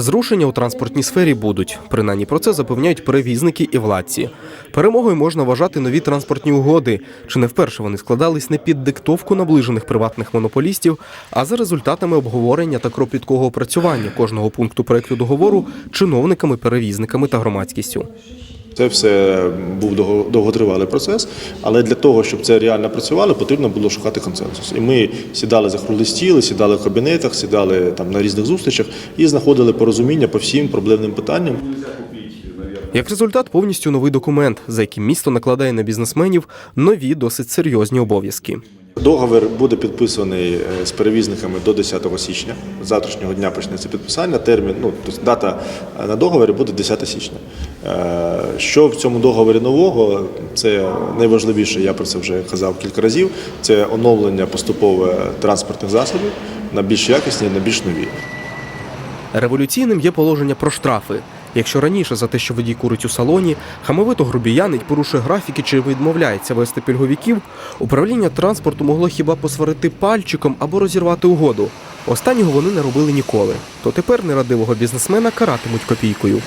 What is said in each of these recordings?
Зрушення у транспортній сфері будуть. Принаймні про це запевняють перевізники і владці. Перемогою можна вважати нові транспортні угоди. Чи не вперше вони складались не під диктовку наближених приватних монополістів, а за результатами обговорення та кропіткого опрацювання кожного пункту проекту договору чиновниками, перевізниками та громадськістю. Це все був довго- довготривалий процес, але для того, щоб це реально працювало, потрібно було шукати консенсус. І ми сідали за круглі стіли, сідали в кабінетах, сідали там на різних зустрічах і знаходили порозуміння по всім проблемним питанням. Як результат, повністю новий документ, за яким місто накладає на бізнесменів нові досить серйозні обов'язки. Договір буде підписаний е, з перевізниками до 10 січня. З завтрашнього дня почнеться підписання. Термін, ну тобто дата е, на договорі буде 10 січня. Е, Що в цьому договорі нового? Це найважливіше, я про це вже казав кілька разів. Це оновлення поступове транспортних засобів на більш якісні, на більш нові. Революційним є положення про штрафи. Якщо раніше за те, що водій курить у салоні, хамовито грубіянить, порушує графіки чи відмовляється вести пільговиків, управління транспорту могло хіба посварити пальчиком або розірвати угоду. Останнього вони не робили ніколи. То тепер нерадивого бізнесмена каратимуть копійкою.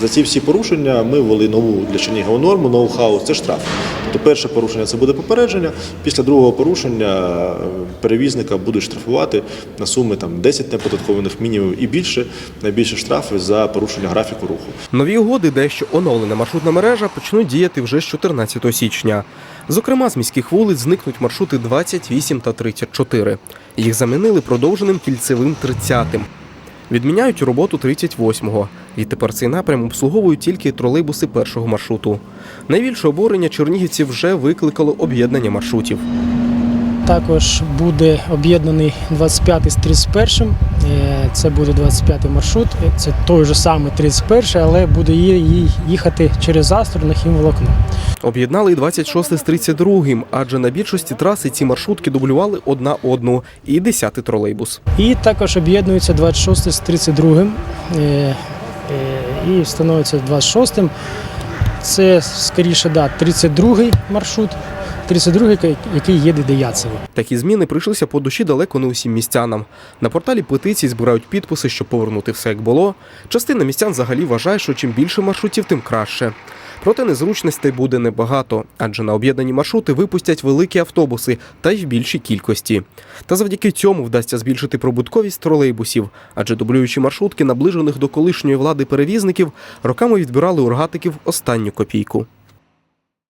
За ці всі порушення ми ввели нову для Чернігова норму, ноу-хау це штраф. Тобто перше порушення це буде попередження. Після другого порушення е, перевізника будуть штрафувати на суми там 10 неподаткованих мінімумів і більше, найбільше штрафи за порушення графіку руху. Нові угоди, дещо оновлена маршрутна мережа, почнуть діяти вже з 14 січня. Зокрема, з міських вулиць зникнуть маршрути 28 та 34. Їх замінили продовженим кільцевим 30-тим. Відміняють роботу 38-го. тепер цей напрям обслуговують тільки тролейбуси першого маршруту. Найбільше обурення чернігівців вже викликало об'єднання маршрутів. Також буде об'єднаний 25 з 31. Е, Це буде 25 маршрут. Е, Це той же самий 31, але буде їхати через Астру на хімволокно. Об'єднали і 26 з 32-м, адже на більшості траси ці маршрутки дублювали одна одну і 10-й тролейбус. І також об'єднується 26 з 32 е, е, і становиться 26. Це скоріше да, 32 маршрут, 32 який- до Яцева. Такі зміни прийшлися по душі далеко не усім містянам. На порталі петицій збирають підписи, щоб повернути все як було. Частина містян взагалі вважає, що чим більше маршрутів, тим краще. Проте незручностей буде небагато, адже на об'єднані маршрути випустять великі автобуси та й в більшій кількості. Та завдяки цьому вдасться збільшити прибутковість тролейбусів, адже дублюючі маршрутки, наближених до колишньої влади перевізників, роками відбирали у рогатиків останню копійку.